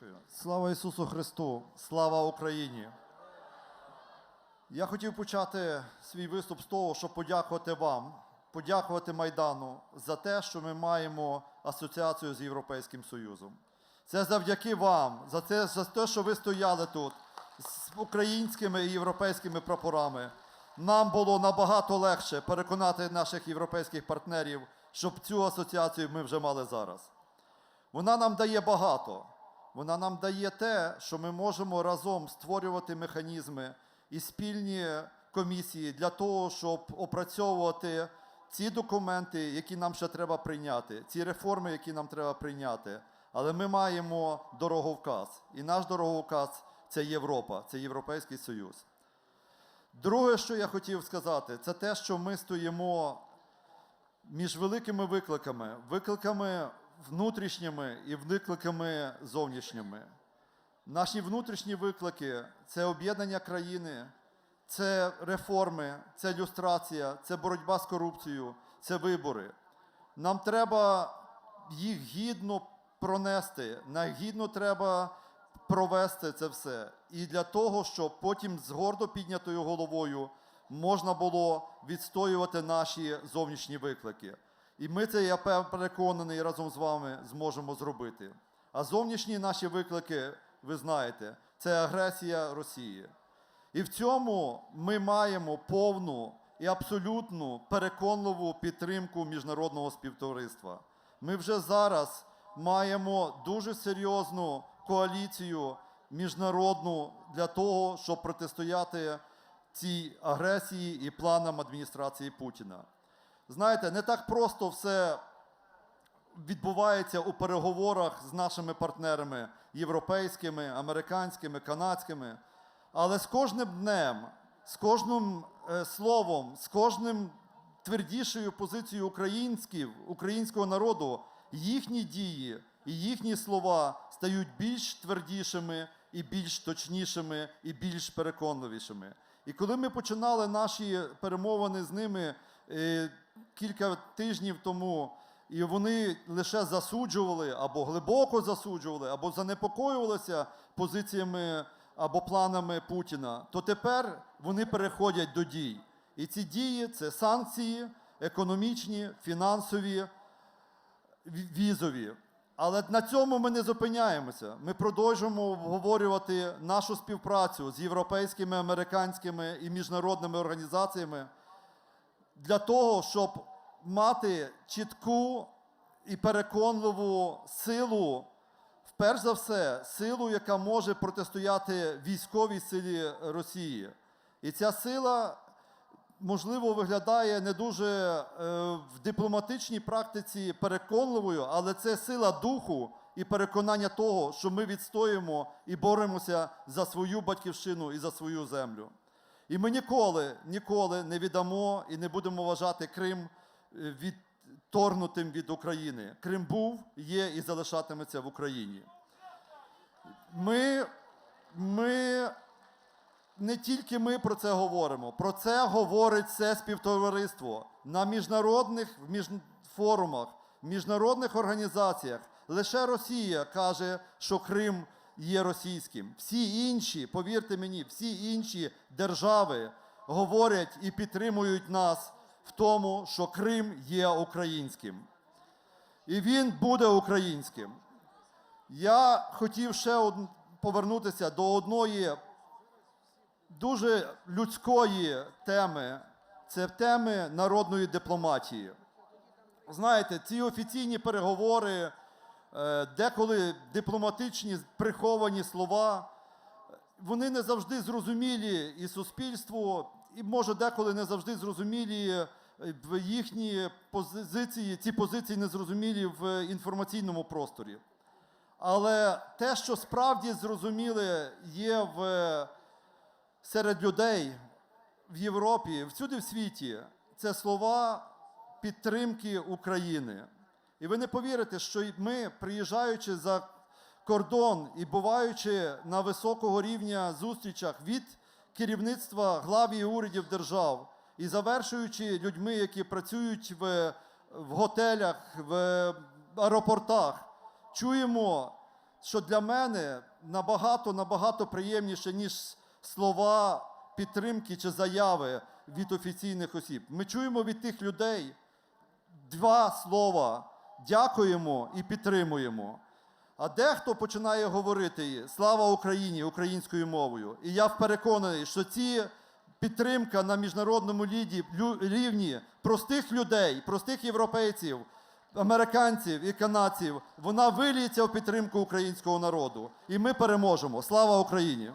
Дякую. Слава Ісусу Христу! Слава Україні! Я хотів почати свій виступ з того, щоб подякувати вам, подякувати Майдану за те, що ми маємо асоціацію з Європейським Союзом. Це завдяки вам, за те, за те, що ви стояли тут з українськими і європейськими прапорами. Нам було набагато легше переконати наших європейських партнерів, щоб цю асоціацію ми вже мали зараз. Вона нам дає багато. Вона нам дає те, що ми можемо разом створювати механізми і спільні комісії для того, щоб опрацьовувати ці документи, які нам ще треба прийняти, ці реформи, які нам треба прийняти. Але ми маємо дороговказ. І наш дороговказ це Європа, це Європейський Союз. Друге, що я хотів сказати, це те, що ми стоїмо між великими викликами, викликами внутрішніми і викликами зовнішніми. Наші внутрішні виклики це об'єднання країни, це реформи, це люстрація, це боротьба з корупцією, це вибори. Нам треба їх гідно пронести, гідно треба провести це все. І для того, щоб потім з гордо піднятою головою можна було відстоювати наші зовнішні виклики. І ми це, я переконаний, разом з вами зможемо зробити. А зовнішні наші виклики, ви знаєте, це агресія Росії. І в цьому ми маємо повну і абсолютну переконливу підтримку міжнародного співтовариства. Ми вже зараз маємо дуже серйозну коаліцію міжнародну для того, щоб протистояти цій агресії і планам адміністрації Путіна. Знаєте, не так просто все відбувається у переговорах з нашими партнерами європейськими, американськими, канадськими. Але з кожним днем, з кожним е, словом, з кожним твердішою позицією українців, українського народу, їхні дії і їхні слова стають більш твердішими і більш точнішими і більш переконливішими. І коли ми починали наші перемовини з ними е, кілька тижнів тому, і вони лише засуджували або глибоко засуджували, або занепокоювалися позиціями або планами Путіна, то тепер вони переходять до дій. І ці дії це санкції економічні, фінансові, візові. Але на цьому ми не зупиняємося. Ми продовжуємо обговорювати нашу співпрацю з європейськими, американськими і міжнародними організаціями для того, щоб мати чітку і переконливу силу, вперш за все, силу, яка може протистояти військовій силі Росії. І ця сила, можливо, виглядає не дуже е, в дипломатичній практиці переконливою, але це сила духу і переконання того, що ми відстоїмо і боремося за свою батьківщину і за свою землю. І ми ніколи, ніколи не віддамо і не будемо вважати Крим е, відторгнутим від України. Крим був, є і залишатиметься в Україні. Ми, ми не тільки ми про це говоримо, про це говорить все співтовариство на міжнародних між... форумах, міжнародних організаціях. Лише Росія каже, що Крим є російським. Всі інші, повірте мені, всі інші держави говорять і підтримують нас в тому, що Крим є українським. І він буде українським. Я хотів ще повернутися до одної дуже людської теми це теми народної дипломатії. Знаєте, ці офіційні переговори, деколи дипломатичні приховані слова, е, вони не завжди зрозумілі і суспільству, і може деколи не завжди зрозумілі е, в їхні позиції, ці позиції не зрозумілі в інформаційному просторі. Але те, що справді зрозуміле є в серед людей в Європі, всюди в світі, це слова підтримки України. І ви не повірите, що ми, приїжджаючи за кордон і буваючи на високого рівня зустрічах від керівництва глав і урядів держав, і завершуючи людьми, які працюють в, в готелях, в аеропортах, чуємо що для мене набагато набагато приємніше, ніж слова підтримки чи заяви від офіційних осіб. Ми чуємо від тих людей два слова дякуємо і підтримуємо. А дехто починає говорити слава Україні українською мовою. І я переконаний, що ці підтримка на міжнародному ліді- рівні простих людей, простих європейців, американців і канадців, вона виліється в підтримку українського народу. І ми переможемо. Слава Україні!